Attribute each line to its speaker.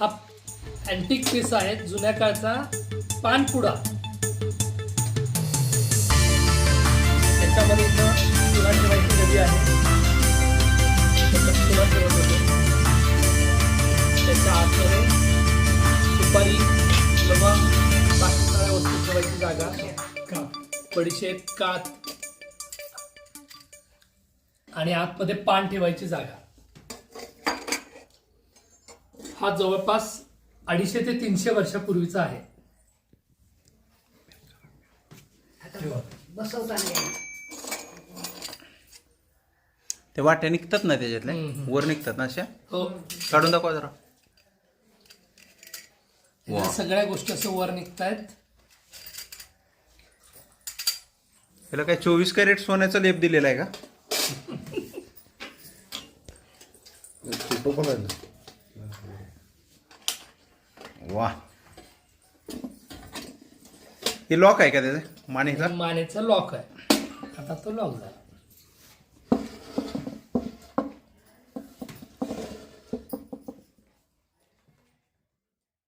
Speaker 1: हा antique piece आहे जुन्या काळचा पानपुडा. त्याच्यामध्ये इथं तुला ठेवायची नदी आहे. तुला ठेवत होते. त्याच्या आतमध्ये सुपारी लवंग बाकी सगळ्या वस्तू ठेवायची जागा. बडीशेप कात. आणि आतमध्ये पान ठेवायची जागा. हा जवळपास अडीचशे ते तीनशे वर्षापूर्वीचा आहे.
Speaker 2: ते वाट्या निघतात ना त्याच्यातल्या. वर निघतात ना अशा?
Speaker 1: हो.
Speaker 2: काढून दाखवा जरा.
Speaker 1: सगळ्या गोष्टी असं वर निघतायत.
Speaker 2: त्याला काय चोवीस कॅरेट सोन्याचा लेप दिलेला आहे का?
Speaker 3: फोटो पण आहे ना.
Speaker 2: वा. हे लॉक आहे का त्याचं? मानेचा?
Speaker 1: मानेचा लॉक आहे. आता तो लॉक झाला.